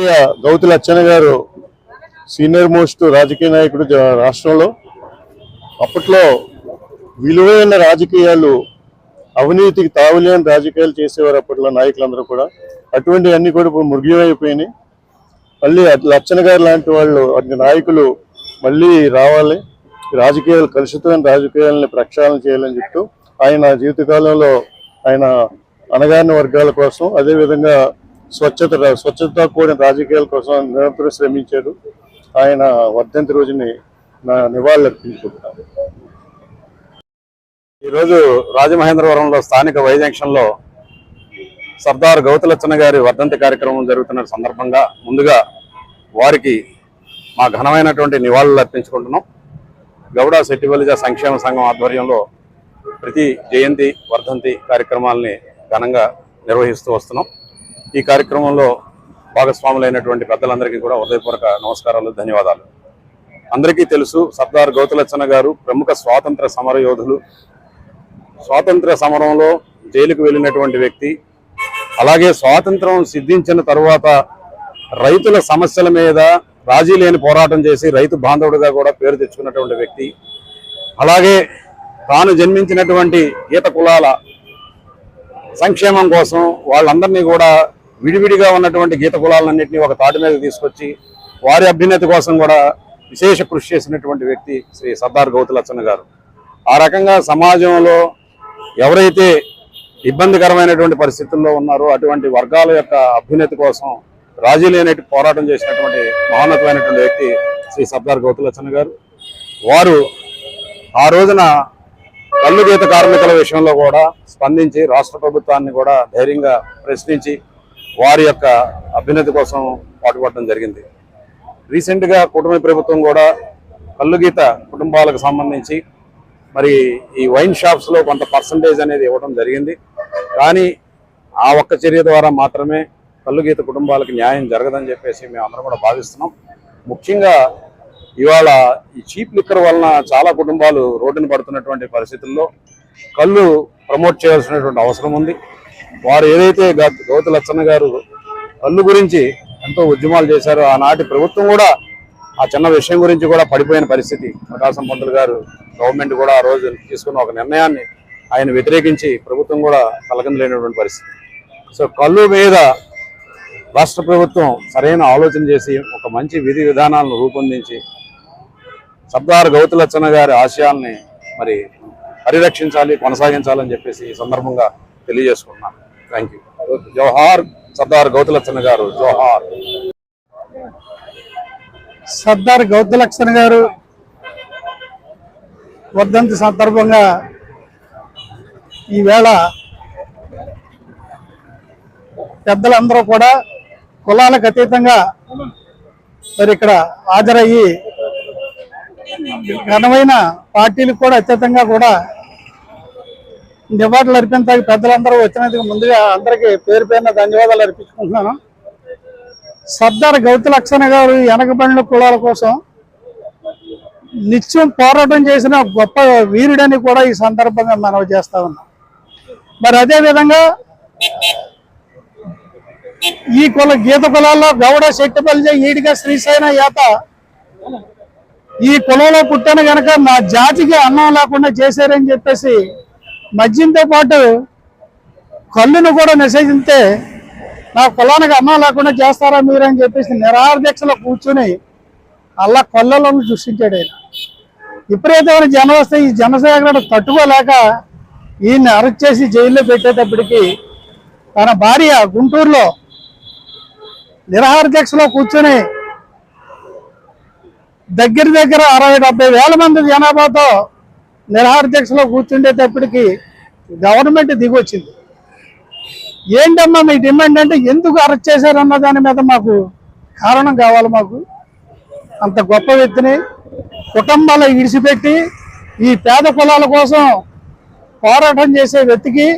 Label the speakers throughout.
Speaker 1: రాజకీయ గౌతు లచ్చన్న గారు senior most రాజకీయ నాయకుడు రాష్ట్రంలో. అప్పట్లో విలువైన రాజకీయాలు అవినీతికి తావులేని రాజకీయాలు చేసేవారు అప్పట్లో నాయకులందరూ కూడా. అటువంటి అన్ని కూడా ఇప్పుడు మృగ్యమైపోయినాయి మళ్ళీ లచ్చన్న గారు లాంటి వాళ్ళు అటు నాయకులు మళ్ళీ రావాలి. రాజకీయాలు కలుషితమైన రాజకీయాలని ప్రక్షాళన చేయాలని చెప్తూ ఆయన జీవితకాలంలో ఆయన అనగారిన వర్గాల కోసం అదేవిధంగా స్వచ్ఛత స్వచ్ఛత కూడిన రాజకీయాల కోసం నిరంతరం శ్రమించారు. ఆయన వర్ధంతి రోజుని నివాళులర్పించుకుంటున్నారు నివాళులు
Speaker 2: ఈరోజు రాజమహేంద్రవరంలో స్థానిక వై జంక్షన్లో సర్దార్ గౌతలచ్చన్న గారి వర్ధంతి కార్యక్రమం జరుగుతున్న సందర్భంగా ముందుగా వారికి మా ఘనమైనటువంటి నివాళులు అర్పించుకుంటున్నాం. గౌడ సెట్టివలిజ సంక్షేమ సంఘం ఆధ్వర్యంలో ప్రతి జయంతి వర్ధంతి కార్యక్రమాలని ఘనంగా నిర్వహిస్తూ వస్తున్నాం. ఈ కార్యక్రమంలో భాగస్వాములైనటువంటి పెద్దలందరికీ కూడా హృదయపూర్వక నమస్కారాలు ధన్యవాదాలు. అందరికీ తెలుసు సర్దార్ గౌతలచ్చన్న గారు ప్రముఖ స్వాతంత్ర సమర యోధులు. స్వాతంత్ర సమరంలో జైలుకు వెళ్ళినటువంటి వ్యక్తి అలాగే స్వాతంత్రం సిద్ధించిన తరువాత రైతుల సమస్యల మీద రాజీ లేని పోరాటం చేసి రైతు బాంధవుడిగా కూడా పేరు తెచ్చుకున్నటువంటి వ్యక్తి అలాగే తాను జన్మించినటువంటి ఈత కులాల సంక్షేమం కోసం వాళ్ళందరినీ కూడా విడివిడిగా ఉన్నటువంటి గీత కులాలన్నింటినీ ఒక తాటి మీద తీసుకొచ్చి వారి అభ్యున్నతి కోసం కూడా విశేష కృషి చేసినటువంటి వ్యక్తి శ్రీ సర్దార్ గౌతులచ్చన్న గారు. ఆ రకంగా సమాజంలో ఎవరైతే ఇబ్బందికరమైనటువంటి పరిస్థితుల్లో ఉన్నారో అటువంటి వర్గాల యొక్క అభ్యున్నతి కోసం రాజీ లేని పోరాటం చేసినటువంటి మహోన్నతమైనటువంటి వ్యక్తి శ్రీ సర్దార్ గౌతులచ్చన్న గారు. వారు ఆ రోజున కళ్ళు గీత కార్మికుల విషయంలో కూడా స్పందించి రాష్ట్ర ప్రభుత్వాన్ని కూడా ధైర్యంగా ప్రశ్నించి వారి యొక్క అభ్యున్నతి కోసం పాటుపడడం జరిగింది. రీసెంట్గా కుటుంబ ప్రభుత్వం కూడా కల్లుగీత కుటుంబాలకు సంబంధించి మరి ఈ వైన్ షాప్స్లో కొంత పర్సంటేజ్ అనేది ఇవ్వడం జరిగింది. కానీ ఆ ఒక్క చర్య ద్వారా మాత్రమే కల్లుగీత కుటుంబాలకు న్యాయం జరగదని చెప్పేసి మేము అందరం కూడా భావిస్తున్నాం. ముఖ్యంగా ఇవాళ ఈ చీప్ లిక్కర్ వలన చాలా కుటుంబాలు రోడ్డున పడుతున్నటువంటి పరిస్థితుల్లో కళ్ళు ప్రమోట్ చేయాల్సినటువంటి అవసరం ఉంది. వారు ఏదైతే గౌ- గౌతు లచ్చన్న గారు కళ్ళు గురించి ఎంతో ఉద్యమాలు చేశారో ఆనాటి ప్రభుత్వం కూడా ఆ చిన్న విషయం గురించి కూడా పడిపోయిన పరిస్థితి. ప్రకాశం పంతులు గారు గవర్నమెంట్ కూడా ఆ రోజు తీసుకున్న ఒక నిర్ణయాన్ని ఆయన వ్యతిరేకించి ప్రభుత్వం కూడా కలగనలేనటువంటి పరిస్థితి. సో కళ్ళు మీద రాష్ట్ర ప్రభుత్వం సరైన ఆలోచన చేసి ఒక మంచి విధి విధానాలను రూపొందించి సర్దార్ గౌతులచ్చన్న గారి ఆశయాల్ని మరి పరిరక్షించాలి కొనసాగించాలని చెప్పేసి ఈ సందర్భంగా తెలియజేసుకున్నాను థ్యాంక్ యూ జోహార్ సర్దార్ గౌతులక్షణ గారు జోహార్
Speaker 3: సర్దార్ గౌతులక్షణ గారు వర్ధంతి సందర్భంగా ఈవేళ పెద్దలందరూ కూడా కులాలకు అతీతంగా మరి ఇక్కడ హాజరయ్యి ఘనమైన పార్టీలకు కూడా అతీతంగా కూడా నివాళులు అర్పించడానికి పెద్దలందరూ వచ్చినందుకు ముందుగా అందరికీ పేరు పేరున ధన్యవాదాలు అర్పించుకుంటున్నాను. సర్దార్ గౌతలక్ష్మణ గారు వెనకబడిన కులాల కోసం నిత్యం పోరాటం చేసిన గొప్ప వీరుడని కూడా ఈ సందర్భంగా మనవి చేస్తా ఉన్నాం. మరి అదే విధంగా ఈ కుల గీత కులాల్లో గౌడ శెట్టిపల్లి ఈడిగా శ్రీశైన యాత ఈ కులంలో పుట్టాను గనక నా జాతికి అన్నం లేకుండా చేశారని చెప్పేసి మద్యంతో పాటు కళ్ళును కూడా నిషేధిస్తే నా కులానికి అమ్మ లేకుండా చేస్తారా మీరు అని చెప్పేసి నిరాహార కూర్చుని అలా కొల్లలో సృష్టించాడు ఆయన. విపరీతమైన జనం వస్తే ఈ జనసేకరణ తట్టుకోలేక ఈయన్ని అరెస్ట్ చేసి జైల్లో పెట్టేటప్పటికి తన భార్య గుంటూరులో నిరాహార కూర్చొని కూర్చుని దగ్గర దగ్గర అరవై డెబ్బై వేల మంది జనాభాతో నిరాహార దీక్షలో కూర్చుండేటప్పటికి గవర్నమెంట్ దిగొచ్చింది. ఏంటమ్మా మీ డిమాండ్ అంటే ఎందుకు అరెస్ట్ చేశారన్న దాని మీద మాకు కారణం కావాలి మాకు. అంత గొప్ప వ్యక్తిని కుటుంబాలు ఇడిచిపెట్టి ఈ పేద కులాల కోసం పోరాటం చేసే వ్యక్తికి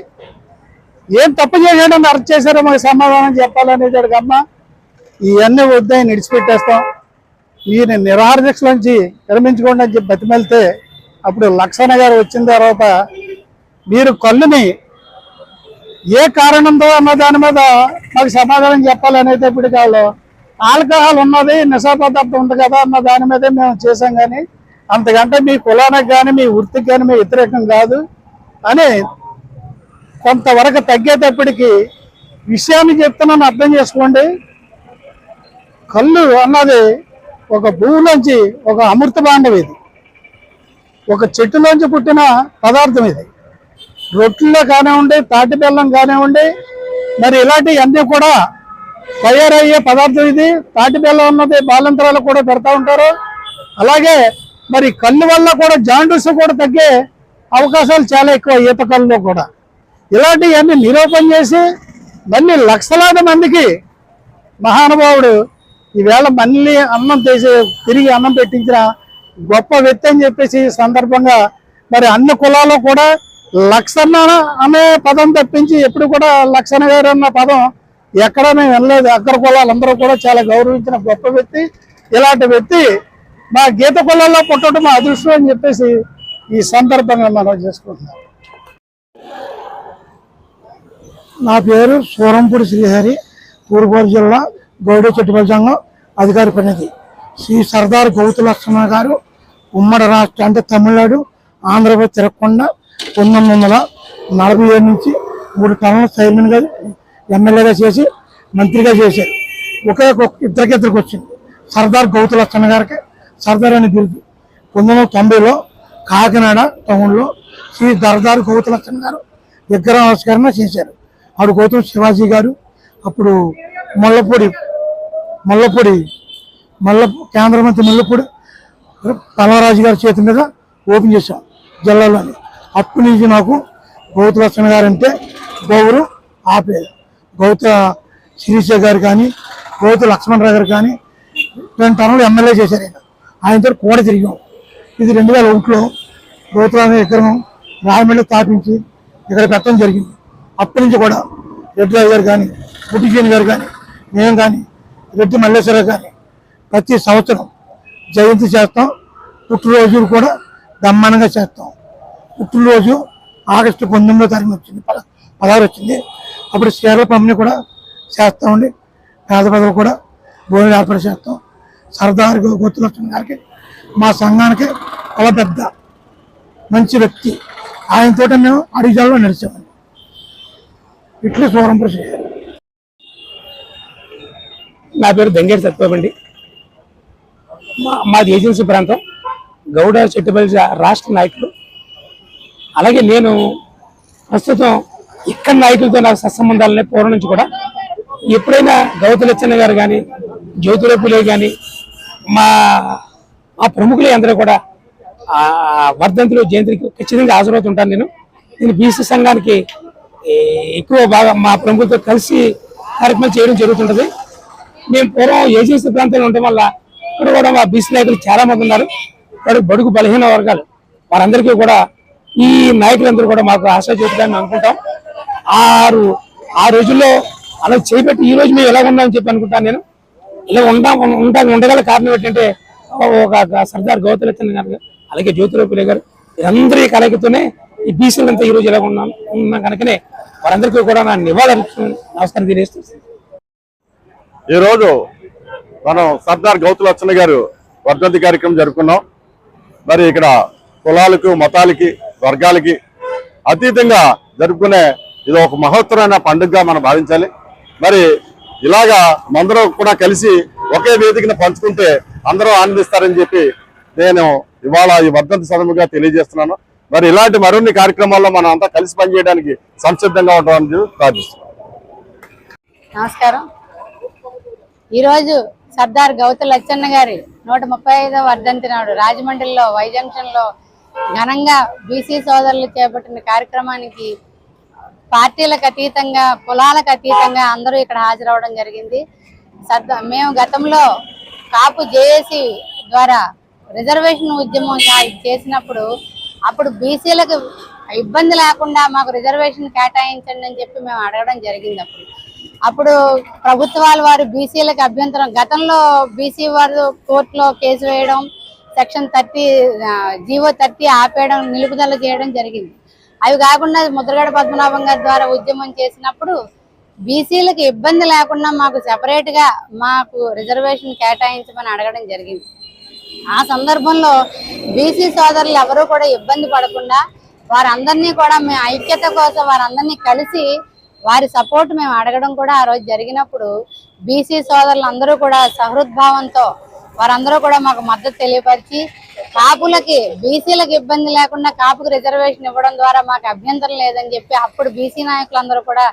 Speaker 3: ఏం తప్పు చేశాడని అరెస్ట్ చేశారో మాకు సమాధానం చెప్పాలనేది అమ్మ ఇవన్నీ వద్దాయని ఇడిచిపెట్టేస్తాం. ఈయన నిరాహార దీక్ష నుంచి విరమించుకోండి అని చెప్పి బతిమెళ్తే అప్పుడు లక్షణ గారు వచ్చిన తర్వాత మీరు కళ్ళుని ఏ కారణంతో అన్న దాని మీద మాకు సమాధానం చెప్పాలనేటప్పటికి వాళ్ళు
Speaker 4: ఆల్కహాల్ ఉన్నది నిశాపదార్థం ఉంది కదా అన్న దాని మీదే మేము చేసాం కానీ అంతకంటే మీ కులానికి కానీ మీ వృత్తికి కానీ మీ వ్యతిరేకం కాదు. అని కొంతవరకు తగ్గేటప్పటికి విషయాన్ని చెప్తున్నాను అర్థం చేసుకోండి. కళ్ళు అన్నది ఒక భూమిలోంచి ఒక అమృత బాండవి ఇది. ఒక చెట్టులోంచి పుట్టిన పదార్థం ఇది. రొట్టెల్లో కానివ్వండి తాటి బెల్లం కానివ్వండి మరి ఇలాంటివన్నీ కూడా తయారయ్యే పదార్థం ఇది. తాటి బెల్లం ఉన్నది బాలంతరాలు కూడా పెడతా ఉంటారు. అలాగే మరి కళ్ళు వల్ల కూడా జాండీస్ కూడా తగ్గే అవకాశాలు చాలా ఎక్కువ ఈత కళ్ళలో కూడా. ఇలాంటివన్నీ నిరూపణ చేసి మళ్ళీ లక్షలాది మందికి మహానుభావుడు ఈవేళ మళ్ళీ అన్నం చేసి తిరిగి అన్నం పెట్టించిన గొప్ప వ్యక్తి అని చెప్పేసి సందర్భంగా మరి అన్ని కులాల్లో కూడా లక్షణ అనే పదం తప్పించి ఎప్పుడు కూడా లక్షణ గారు అన్న పదం ఎక్కడ మేము వినలేదు. అక్కడ కులాలందరూ కూడా చాలా గౌరవించిన గొప్ప వ్యక్తి. ఇలాంటి వ్యక్తి మా గీత కులాల్లో పుట్టడం మా అదృష్టం అని చెప్పేసి ఈ సందర్భంగా మనం చేసుకుంటున్నాం. నా పేరు సూరంపూడి శ్రీహరి తూర్పుగోదావరి జిల్లా గౌడ చెట్టుపల్లి సంఘం అధికారి ప్రతినిధి. శ్రీ సర్దార్ గౌతు లక్ష్మణ గారు ఉమ్మడి రాష్ట్ర అంటే తమిళనాడు ఆంధ్రప్రదేశ్ తిరగకుండా పంతొమ్మిది వందల నలభై ఏడు నుంచి మూడు టన్నుల చైర్మన్గా ఎమ్మెల్యేగా చేసి మంత్రిగా చేశారు. ఒకే ఒక ఇద్దరికి వచ్చింది. సర్దార్ గౌతులక్షణ గారికి సర్దార్ అనే బిరుదు పంతొమ్మిది వందల తొంభైలో కాకినాడ టౌన్లో శ్రీ దర్దార్ గౌతులక్షణ గారు విగ్రహ ఆవిష్కరణ చేశారు. అప్పుడు గౌతమ్ శివాజీ గారు అప్పుడు మల్లపూడి మల్లపూడి మల్ల కేంద్ర మంత్రి మల్లపూడి పలవరాజు గారి చేతి మీద ఓపెన్ చేశాం జిల్లాలోని. అప్పటి నుంచి నాకు గౌత లక్ష్మణ గారు అంటే గౌరు ఆపేది గౌత శిరీష గారు కానీ గౌత లక్ష్మణరావు గారు కానీ రెండు టర్ములు ఎమ్మెల్యే చేశారు ఆయన. ఆయనతో కూడ తిరిగాం. ఇది రెండు వేల ఒకటిలో గౌతరామ విగ్రహం రాయమండ్రి స్థాపించి ఇక్కడ పెట్టడం జరిగింది. అప్పటి నుంచి కూడా రెడ్డి రావు గారు కానీ పుట్టిజీని గారు కానీ మేము కానీ రెడ్డి మల్లేశ్వరరావు కానీ ప్రతి సంవత్సరం జయంతి చేస్తాం. పుట్టినరోజులు కూడా బ్రహ్మాండంగా చేస్తాం. పుట్టినరోజు ఆగస్టు పంతొమ్మిదో తారీఖు వచ్చింది. పద పదహారు వచ్చింది. అప్పుడు చీరల పంపిణీ కూడా చేస్తామండి పేద ప్రజలు కూడా భోజనం ఏర్పాటు చేస్తాం. సర్దార్ గోతులక్ష్మణ్ గారికి మా సంఘానికి చాలా పెద్ద మంచి వ్యక్తి. ఆయనతో మేము అడిగాల్లో నడిచామండి ఇట్లా సూరంపుర శ్రీహరి
Speaker 5: నా పేరు దంగేటి సత్యబాబు మా మాది ఏజెన్సీ ప్రాంతం. గౌడ చెట్టుపల్లి రాష్ట్ర నాయకులు. అలాగే నేను ప్రస్తుతం ఇక్కడ నాయకులతో నాకు సత్సంబంధాలనే పూర్వం నుంచి కూడా ఎప్పుడైనా గౌతలచ్చన్న గారు కానీ జ్యోతిరావు కానీ మా మా ప్రముఖులు అందరూ కూడా వర్ధంతులు జయంతికి ఖచ్చితంగా హాజరవుతుంటాను నేను. నేను బీసీ సంఘానికి ఎక్కువ బాగా మా ప్రముఖులతో కలిసి కార్యక్రమాలు చేయడం జరుగుతుంటుంది. మేము పూర్వం ఏజెన్సీ ప్రాంతంలో ఉండటం వల్ల ఇక్కడ కూడా మా బీసీ నాయకులు చాలామంది ఉన్నారు. వాడు బడుగు బలహీన వర్గాలు. వారందరికీ కూడా ఈ నాయకులందరూ కూడా మాకు ఆశ చూపుతారని అనుకుంటాం. ఆరు ఆ రోజుల్లో అలా చేపెట్టి ఈ రోజు మేము ఎలా ఉన్నామని చెప్పి అనుకుంటాను నేను. ఇలా ఉంటాం ఉంటా ఉండగల కారణం ఏంటంటే ఒక సర్దార్ గౌతలచంద్ర గారు అలాగే జ్యోతిరావు పులే గారు వీరందరి కలయికతోనే ఈ బీసీలంతా ఈ రోజు ఎలా ఉన్నాం ఉన్నాం కనుకనే వారందరికీ కూడా నా నివాళులు నమస్కారం తెలియజేస్తుంది
Speaker 2: ఈరోజు మనం సర్దార్ గౌతులచ్చన్న గారు వర్ధంతి కార్యక్రమం జరుపుకున్నాం. మరి ఇక్కడ కులాలకు మతాలకి వర్గాలకి అతీతంగా జరుపుకునే ఇది ఒక మహోత్తరమైన పండుగగా మనం భావించాలి. మరి ఇలాగా అందరూ కూడా కలిసి ఒకే వేదికను పంచుకుంటే అందరూ ఆనందిస్తారని చెప్పి నేను ఇవాళ ఈ వర్ధంతి సందర్భంగా తెలియజేస్తున్నాను. మరి ఇలాంటి మరిన్ని కార్యక్రమాల్లో మనం అంతా కలిసి పనిచేయడానికి సంసిద్ధంగా ఉంటామని ప్రార్థిస్తున్నాను
Speaker 6: నమస్కారం. ఈరోజు సర్దార్ గౌతు లచ్చన్న గారి నూట ముప్పై ఐదవ వర్ధంతి నాడు రాజమండ్రిలో వై లో ఘనంగా బీసీ సోదరులు చేపట్టిన కార్యక్రమానికి పార్టీలకు అతీతంగా కులాలకు అతీతంగా అందరూ ఇక్కడ హాజరవడం జరిగింది. సర్దా మేము గతంలో కాపు జేఏసీ ద్వారా రిజర్వేషన్ ఉద్యమం చేసినప్పుడు అప్పుడు బీసీలకు ఇబ్బంది లేకుండా మాకు రిజర్వేషన్ కేటాయించండి అని చెప్పి మేము అడగడం జరిగింది అప్పుడు. అప్పుడు ప్రభుత్వాల వారు బీసీలకు అభ్యంతరం గతంలో బీసీ వారు కోర్టులో కేసు వేయడం సెక్షన్ థర్టీ జీవో థర్టీ ఆపేయడం నిలుపుదల చేయడం జరిగింది. అవి కాకుండా ముద్రగడ పద్మనాభం గారి ద్వారా ఉద్యమం చేసినప్పుడు బీసీలకు ఇబ్బంది లేకుండా మాకు సెపరేట్గా మాకు రిజర్వేషన్ కేటాయించమని అడగడం జరిగింది. ఆ సందర్భంలో బీసీ సోదరులు ఎవరూ కూడా ఇబ్బంది పడకుండా వారందరినీ కూడా మేము ఐక్యత కోసం వారందరినీ కలిసి వారి సపోర్ట్ మేము అడగడం కూడా ఆ రోజు జరిగినప్పుడు బీసీ సోదరులు అందరూ కూడా సహృద్భావంతో వారందరూ కూడా మాకు మద్దతు తెలియపరిచి కాపులకి బీసీలకు ఇబ్బంది లేకుండా కాపుకి రిజర్వేషన్ ఇవ్వడం ద్వారా మాకు అభ్యంతరం లేదని చెప్పి అప్పుడు బీసీ నాయకులందరూ కూడా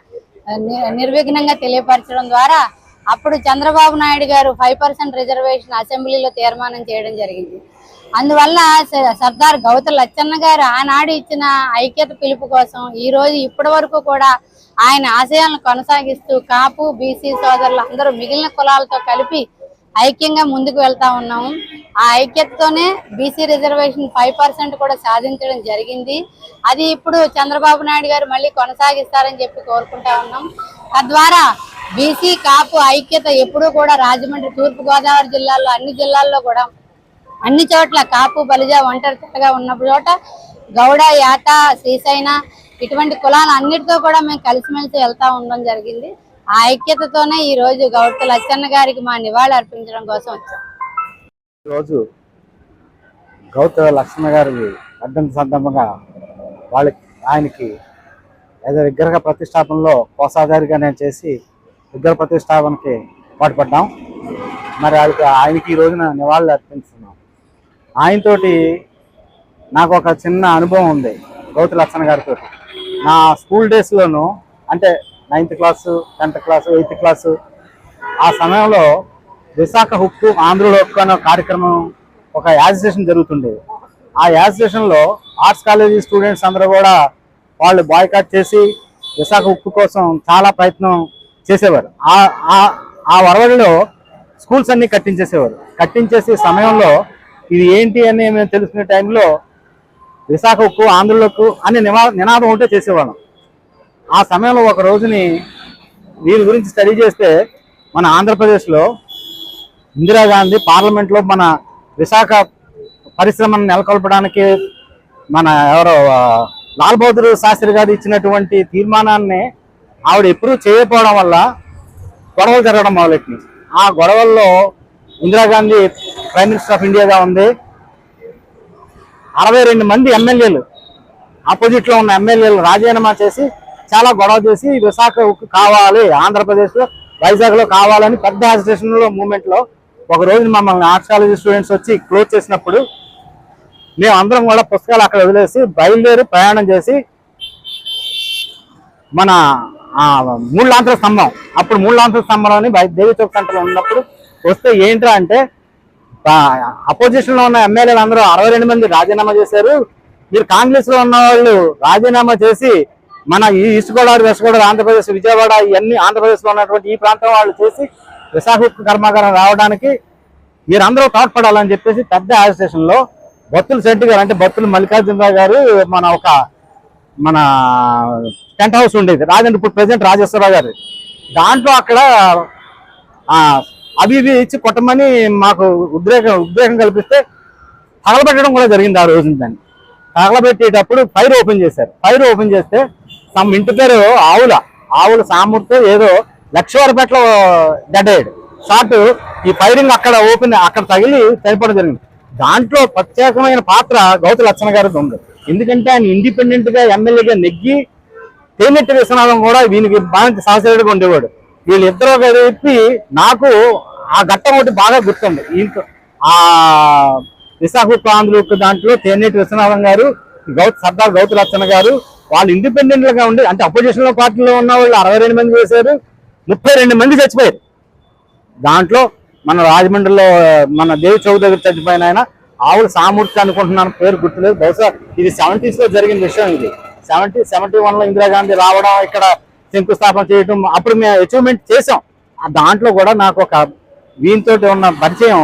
Speaker 6: ని- నిర్విఘ్నంగా తెలియపరచడం ద్వారా అప్పుడు చంద్రబాబు నాయుడు గారు ఫైవ్ పర్సెంట్ రిజర్వేషన్ అసెంబ్లీలో తీర్మానం చేయడం జరిగింది. అందువల్ల స- సర్దార్ గౌత లచ్చన్న గారు ఆనాడు ఇచ్చిన ఐక్యత పిలుపు కోసం ఈ రోజు ఇప్పటి వరకు కూడా ఆయన ఆశయాలను కొనసాగిస్తూ కాపు బీసీ సోదరులు అందరూ మిగిలిన కులాలతో కలిపి ఐక్యంగా ముందుకు వెళ్తా ఉన్నాము. ఆ ఐక్యతతోనే బీసీ రిజర్వేషన్ ఫైవ్ పర్సెంట్ కూడా సాధించడం జరిగింది. అది ఇప్పుడు చంద్రబాబు నాయుడు గారు మళ్ళీ కొనసాగిస్తారని చెప్పి కోరుకుంటా ఉన్నాం. తద్వారా బీసీ కాపు ఐక్యత ఎప్పుడూ కూడా రాజమండ్రి తూర్పుగోదావరి జిల్లాలో అన్ని జిల్లాల్లో కూడా అన్ని చోట్ల కాపు బలిజ ఒంటరి తెల్లగా ఉన్న చోట గౌడ యాత శ్రీశైన ఇటువంటి కులాలు అన్నిటితో కూడా మేము కలిసిమెలిసి వెళ్తా ఉండడం జరిగింది. ఆ ఐక్యతతోనే ఈ రోజు గౌడ లచ్చన్న గారికి మా నివాళి అర్పించడం కోసం వచ్చాం.
Speaker 7: ఈరోజు గౌత లక్ష్మణ గారి అడ్డం సందర్భంగా వాళ్ళకి ఆయనకి ఏదో విగ్రహ ప్రతిష్టాపనలో కోసాగారిగా నేను చేసి విగ్రహ ప్రతిష్టాపనకి పాటుపడ్డాం. మరి వాళ్ళకి ఆయనకి ఈ రోజున నివాళులు అర్పిస్తున్నాం ఆయనతోటి నాకు ఒక చిన్న అనుభవం ఉంది గౌత లక్ష్మణ గారితో నా స్కూల్ డేస్లోను అంటే ninth class tenth class eighth class. ఆ సమయంలో విశాఖ హుక్కు ఆంధ్రుల హక్కు అనే కార్యక్రమం ఒక యాజిటేషన్ జరుగుతుండేది ఆ యాజిటేషన్లో ఆర్ట్స్ కాలేజీ స్టూడెంట్స్ అందరూ కూడా వాళ్ళు బాయ్కాట్ చేసి విశాఖ ఉక్కు కోసం చాలా ప్రయత్నం చేసేవారు. ఆ ఆ- వరవడిలో స్కూల్స్ అన్నీ కట్టించేసేవారు. కట్టించేసే సమయంలో ఇది ఏంటి అని మేము తెలుసుకునే టైంలో విశాఖ ఉక్కు ఆంధ్రులకు అనే నినాదం ఉంటే చేసేవాళ్ళం. ఆ సమయంలో ఒక రోజుని వీరి గురించి స్టడీ చేస్తే మన ఆంధ్రప్రదేశ్లో ఇందిరాగాంధీ పార్లమెంట్లో మన విశాఖ పరిశ్రమను నెలకొల్పడానికి మన ఎవరో లాల్ బహదూర్ శాస్త్రి గారు ఇచ్చినటువంటి తీర్మానాన్ని ఆవిడ ఎప్పుడూ చేయకపోవడం వల్ల గొడవలు జరగడం మొదలెట్టింది. ఆ గొడవల్లో ఇందిరాగాంధీ ప్రైమ్ మినిస్టర్ ఆఫ్ ఇండియాగా ఉంది. అరవై రెండు మంది ఎమ్మెల్యేలు ఆపోజిట్లో ఉన్న ఎమ్మెల్యేలు రాజీనామా చేసి చాలా గొడవ చేసి విశాఖ కావాలి ఆంధ్రప్రదేశ్ వైజాగ్లో వైజాగ్లో కావాలని పెద్ద అజిటేషన్లో మూమెంట్లో ఒక రోజు మమ్మల్ని ఆర్ట్స్ కాలేజీ స్టూడెంట్స్ వచ్చి క్లోజ్ చేసినప్పుడు మేము అందరం కూడా పుస్తకాలు అక్కడ వదిలేసి బయలుదేరి ప్రయాణం చేసి మన మూడు మూడులాంతర స్తంభం. అప్పుడు మూడులాంతర స్తంభంలోని దేవి చౌక్ సెంటర్లో ఉన్నప్పుడు వస్తే ఏంట్రా అంటే అపోజిషన్లో ఉన్న ఎమ్మెల్యేలు అందరూ అరవై రెండు మంది రాజీనామా చేశారు. మీరు కాంగ్రెస్లో ఉన్న వాళ్ళు రాజీనామా చేసి మన ఈ ఈస్ట్ గోదావరి వెస్ట్ గోదావరి ఆంధ్రప్రదేశ్ విజయవాడ ఇవన్నీ ఆంధ్రప్రదేశ్లో ఉన్నటువంటి ఈ ప్రాంతం వాళ్ళు చేసి విశాఖ కర్మాగారం రావడానికి మీరందరూ తోడ్పడాలని చెప్పేసి పెద్ద అజిటేషన్లో బత్తుల శెట్టి గారు అంటే భక్తులు మల్లికార్జునరావు గారు మన ఒక మన టెంట్ హౌస్ ఉండేది. రాజండ్రి ఇప్పుడు ప్రెసిడెంట్ రాజేశ్వరరావు గారు. దాంట్లో అక్కడ అవి ఇవి ఇచ్చి కొట్టమని మాకు ఉద్రేకం ఉద్రేకం కల్పిస్తే తగలబెట్టడం కూడా జరిగింది ఆ రోజు దాన్ని. తగలబెట్టేటప్పుడు ఫైర్ ఓపెన్ చేశారు. ఫైర్ ఓపెన్ చేస్తే తమ ఇంటి పేరు ఆవుల. ఆవుల సామూర్తో ఏదో లక్ష్మీవారిపేటలో డెడ్ అయ్యాడు షార్ట్ ఈ ఫైరింగ్ అక్కడ ఓపెన్ అక్కడ తగిలి చనిపోవడం జరిగింది. దాంట్లో ప్రత్యేకమైన పాత్ర గౌతు లక్షణ గారి ఉంది. ఎందుకంటే ఆయన ఇండిపెండెంట్గా ఎమ్మెల్యేగా నెగ్గి తేనెట్టి విశ్వనాథం కూడా వీనికి బాగా సహచరుడిగా ఉండేవాడు. వీళ్ళిద్దరూ కలిపి నాకు ఆ ఘట్టం ఒకటి బాగా గుర్తుంది. ఇంక ఆ విశాఖ ఆంధ్రులకు దాంట్లో తేనెటి విశ్వనాథం గారు గౌత్ సర్దార్ గౌతు లచ్చన్న గారు వాళ్ళు ఇండిపెండెంట్గా ఉండి అంటే అపోజిషన్లో పార్టీలో ఉన్న వాళ్ళు అరవై రెండు మంది చేశారు ముప్పై రెండు మంది చచ్చిపోయారు. దాంట్లో మన రాజమండ్రిలో మన దేవి చౌక్ దగ్గర చచ్చిపోయిన ఆయన ఆవుల సామూర్తి అనుకుంటున్నాను పేరు గుర్తులేదు. బహుశా ఇది సెవెంటీస్లో జరిగిన విషయం ఇది. సెవెంటీ సెవెంటీ వన్లో ఇందిరాగాంధీ రావడం ఇక్కడ శంకుస్థాపన చేయడం అప్పుడు మేము అచీవ్మెంట్ చేసాం ఆ దాంట్లో కూడా నాకు ఒక వీనితోటి ఉన్న పరిచయం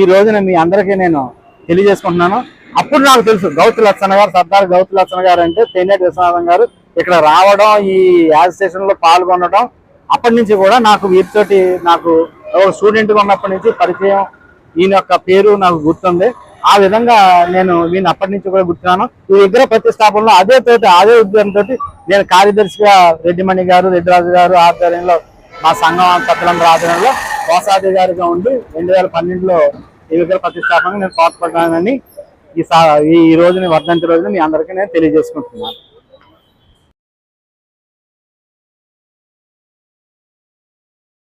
Speaker 7: ఈ రోజున మీ అందరికీ నేను తెలియజేసుకుంటున్నాను. అప్పుడు నాకు తెలుసు. గౌతు లక్షణ గారు సర్దార్ గౌతు లక్షణ గారు అంటే తేనేటి విశ్వనాథం గారు ఇక్కడ రావడం ఈ యాజ్ స్టేషన్లో పాల్గొనడం అప్పటి నుంచి కూడా నాకు వీరితోటి నాకు స్టూడెంట్గా ఉన్నప్పటి నుంచి పరిచయం ఈయన యొక్క పేరు నాకు గుర్తుంది. ఆ విధంగా నేను వీని అప్పటి నుంచి కూడా గుర్తున్నాను. ఈ విగ్రహ ప్రతిష్టాపనలో అదే తోటి అదే ఉద్యోగంతో నేను కార్యదర్శిగా రెడ్డిమణి గారు రెడ్డిరాజు గారు ఆధ్వర్యంలో మా సంఘం పత్రం ఆధ్వర్యంలో కోశాధికారిగా ఉండి రెండు వేల పన్నెండులో ఈ విగ్రహ ప్రతిష్టాపనకు నేను పాల్పడ్డానని ఈ సా- ఈ రోజుని వర్ధంతి రోజున మీ అందరికీ నేను తెలియజేసుకుంటున్నాను.